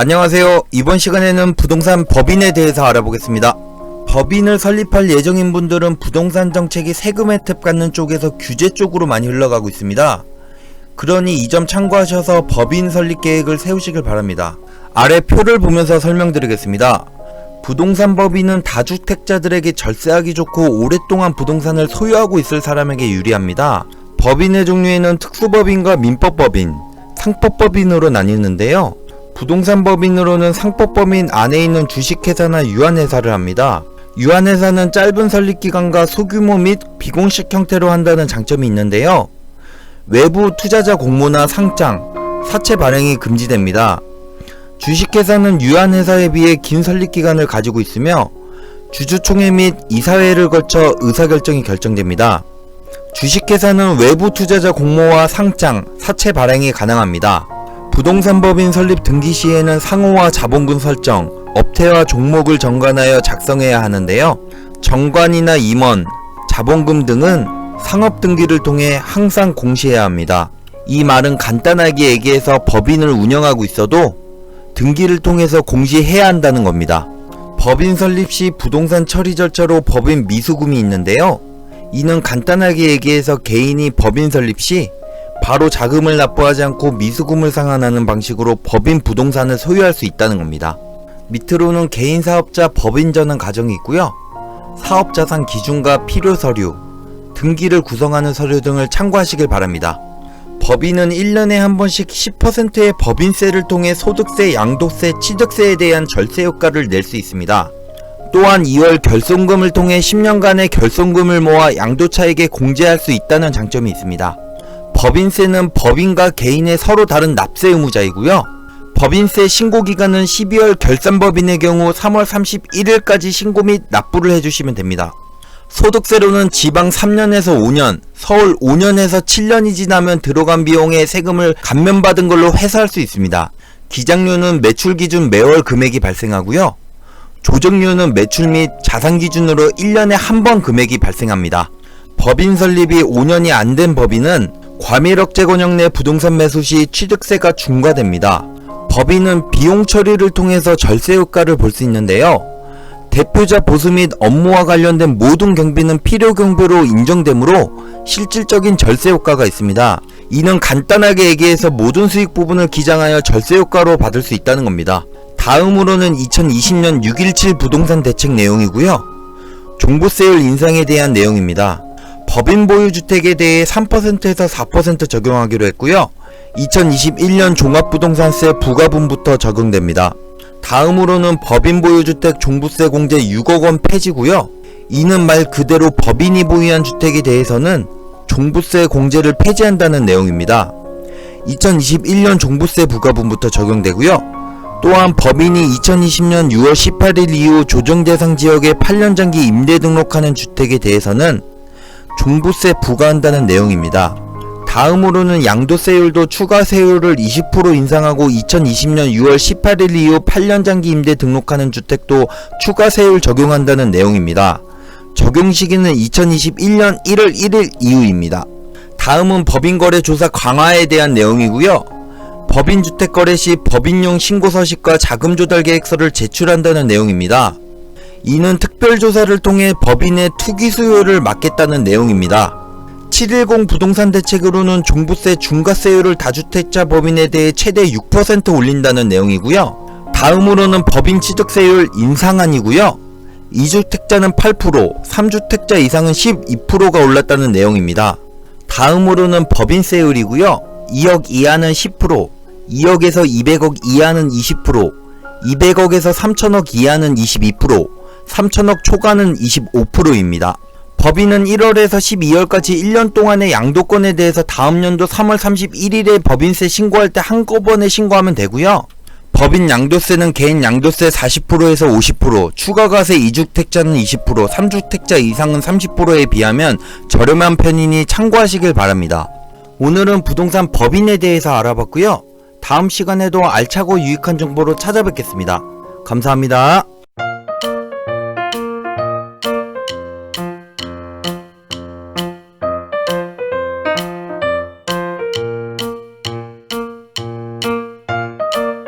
안녕하세요. 이번 시간에는 부동산 법인에 대해서 알아보겠습니다. 법인을 설립할 예정인 분들은 부동산 정책이 세금 혜택 받는 쪽에서 규제 쪽으로 많이 흘러가고 있습니다. 그러니 이 점 참고하셔서 법인 설립 계획을 세우시길 바랍니다. 아래 표를 보면서 설명드리겠습니다. 부동산 법인은 다주택자들에게 절세하기 좋고 오랫동안 부동산을 소유하고 있을 사람에게 유리합니다. 법인의 종류에는 특수법인과 민법법인, 상법법인으로 나뉘는데요. 부동산 법인으로는 상법 법인 안에 있는 주식회사나 유한회사를 합니다. 유한회사는 짧은 설립기간과 소규모 및 비공식 형태로 한다는 장점이 있는데요. 외부 투자자 공모나 상장, 사채 발행이 금지됩니다. 주식회사는 유한회사에 비해 긴 설립기간을 가지고 있으며 주주총회 및 이사회를 거쳐 의사결정이 결정됩니다. 주식회사는 외부 투자자 공모와 상장, 사채 발행이 가능합니다. 부동산 법인 설립 등기 시에는 상호와 자본금 설정, 업태와 종목을 정관하여 작성해야 하는데요. 정관이나 임원, 자본금 등은 상업 등기를 통해 항상 공시해야 합니다. 이 말은 간단하게 얘기해서 법인을 운영하고 있어도 등기를 통해서 공시해야 한다는 겁니다. 법인 설립 시 부동산 처리 절차로 법인 미수금이 있는데요. 이는 간단하게 얘기해서 개인이 법인 설립 시 바로 자금을 납부하지 않고 미수금을 상환하는 방식으로 법인 부동산을 소유할 수 있다는 겁니다. 밑으로는 개인 사업자 법인 전환 과정이 있고요. 사업자상 기준과 필요 서류, 등기를 구성하는 서류 등을 참고하시길 바랍니다. 법인은 1년에 한 번씩 10%의 법인세를 통해 소득세, 양도세, 취득세에 대한 절세 효과를 낼 수 있습니다. 또한 2월 결손금을 통해 10년간의 결손금을 모아 양도차익에 공제할 수 있다는 장점이 있습니다. 법인세는 법인과 개인의 서로 다른 납세 의무자이고요. 법인세 신고 기간은 12월 결산법인의 경우 3월 31일까지 신고 및 납부를 해주시면 됩니다. 소득세로는 지방 3년에서 5년, 서울 5년에서 7년이 지나면 들어간 비용의 세금을 감면받은 걸로 회사할 수 있습니다. 기장료는 매출 기준 매월 금액이 발생하고요. 조정료는 매출 및 자산 기준으로 1년에 한 번 금액이 발생합니다. 법인 설립이 5년이 안 된 법인은 과밀억제 권역 내 부동산 매수 시 취득세가 중과됩니다. 법인은 비용 처리를 통해서 절세 효과를 볼 수 있는데요. 대표자 보수 및 업무와 관련된 모든 경비는 필요 경비로 인정되므로 실질적인 절세 효과가 있습니다. 이는 간단하게 얘기해서 모든 수익 부분을 기장하여 절세 효과로 받을 수 있다는 겁니다. 다음으로는 2020년 6.17 부동산 대책 내용이고요. 종부세율 인상에 대한 내용입니다. 법인 보유 주택에 대해 3%에서 4% 적용하기로 했고요. 2021년 종합부동산세 부과분부터 적용됩니다. 다음으로는 법인 보유주택 종부세 공제 6억 원 폐지고요. 이는 말 그대로 법인이 보유한 주택에 대해서는 종부세 공제를 폐지한다는 내용입니다. 2021년 종부세 부과분부터 적용되고요. 또한 법인이 2020년 6월 18일 이후 조정 대상 지역에 8년 장기 임대 등록하는 주택에 대해서는 종부세 부과한다는 내용입니다. 다음으로는 양도세율도 추가세율을 20% 인상하고 2020년 6월 18일 이후 8년 장기 임대 등록하는 주택도 추가세율 적용한다는 내용입니다. 적용 시기는 2021년 1월 1일 이후입니다. 다음은 법인거래조사 강화에 대한 내용이고요. 법인주택거래 시 법인용 신고서식과 자금조달계획서를 제출한다는 내용입니다. 이는 특별조사를 통해 법인의 투기 수요를 막겠다는 내용입니다. 710 부동산 대책으로는 종부세 중과세율을 다주택자 법인에 대해 최대 6% 올린다는 내용이고요. 다음으로는 법인 취득세율 인상안이고요. 2주택자는 8%, 3주택자 이상은 12%가 올랐다는 내용입니다. 다음으로는 법인세율이고요. 2억 이하는 10%, 2억에서 200억 이하는 20%, 200억에서 3천억 이하는 22%, 3천억 초과는 25%입니다. 법인은 1월에서 12월까지 1년 동안의 양도권에 대해서 다음 연도 3월 31일에 법인세 신고할 때 한꺼번에 신고하면 되고요. 법인 양도세는 개인 양도세 40%에서 50%, 추가과세 2주택자는 20%, 3주택자 이상은 30%에 비하면 저렴한 편이니 참고하시길 바랍니다. 오늘은 부동산 법인에 대해서 알아봤고요. 다음 시간에도 알차고 유익한 정보로 찾아뵙겠습니다. 감사합니다.